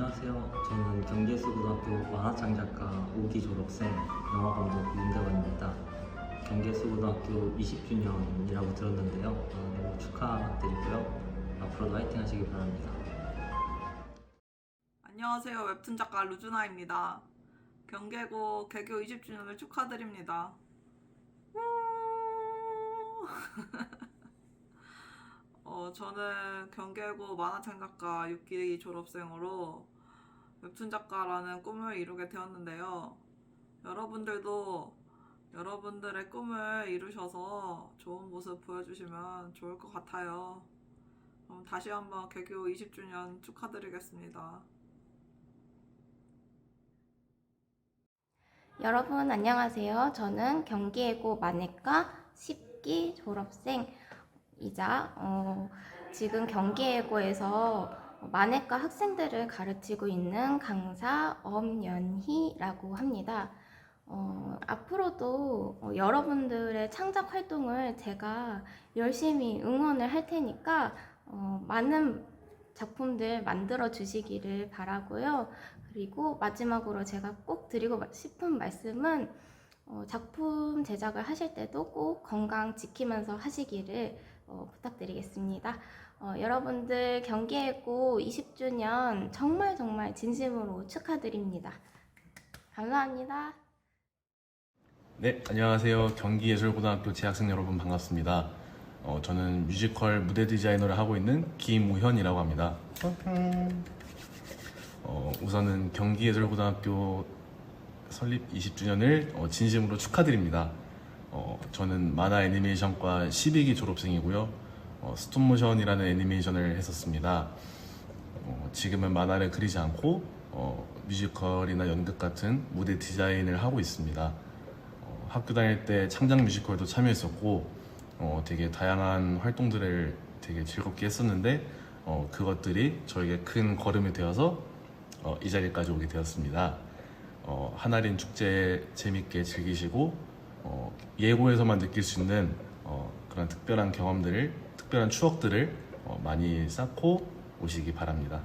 안녕하세요. 저는 경기예술고등학교 만화창 작가 5기 졸업생 영화감독 윤대원입니다. 경기예술고등학교 20주년이라고 들었는데요. 어, 너무 축하드리고요. 앞으로도 화이팅 하시기 바랍니다. 안녕하세요. 웹툰 작가 루즈나입니다. 경계고 개교 20주년을 축하드립니다. 저는 경계고 만화창 작가 6기 졸업생으로 웹툰 작가라는 꿈을 이루게 되었는데요. 여러분들도 여러분들의 꿈을 이루셔서 좋은 모습 보여주시면 좋을 것 같아요. 그럼 다시 한번 개교 20주년 축하드리겠습니다. 여러분 안녕하세요. 저는 경기예고 만해과 10기 졸업생 이자 어, 지금 경기예고에서 만해과 학생들을 가르치고 있는 강사 엄연희라고 합니다. 어, 앞으로도 어, 여러분들의 창작 활동을 제가 열심히 응원을 할 테니까 어, 많은 작품들 만들어 주시기를 바라고요. 그리고 마지막으로 제가 꼭 드리고 싶은 말씀은 어, 작품 제작을 하실 때도 꼭 건강 지키면서 하시기를 어, 부탁드리겠습니다. 어, 여러분들 경기예고 20주년 정말 정말 진심으로 축하드립니다. 감사합니다. 네, 안녕하세요. 경기예술고등학교 재학생 여러분 반갑습니다. 어, 저는 뮤지컬 무대 디자이너를 하고 있는 김우현이라고 합니다. 어, 우선은 경기예술고등학교 설립 20주년을 어, 진심으로 축하드립니다. 어, 저는 만화 애니메이션과 12기 졸업생이고요. 어, 스톱모션이라는 애니메이션을 했었습니다. 어, 지금은 만화를 그리지 않고 어, 뮤지컬이나 연극 같은 무대 디자인을 하고 있습니다. 어, 학교 다닐 때 창작 뮤지컬도 참여했었고 어, 되게 다양한 활동들을 되게 즐겁게 했었는데 어, 그것들이 저에게 큰 걸음이 되어서 어, 이 자리까지 오게 되었습니다. 어, 하나린 축제 재밌게 즐기시고 어, 예고에서만 느낄 수 있는 어, 그런 특별한 경험들을 특별한 추억들을 어, 많이 쌓고 오시기 바랍니다.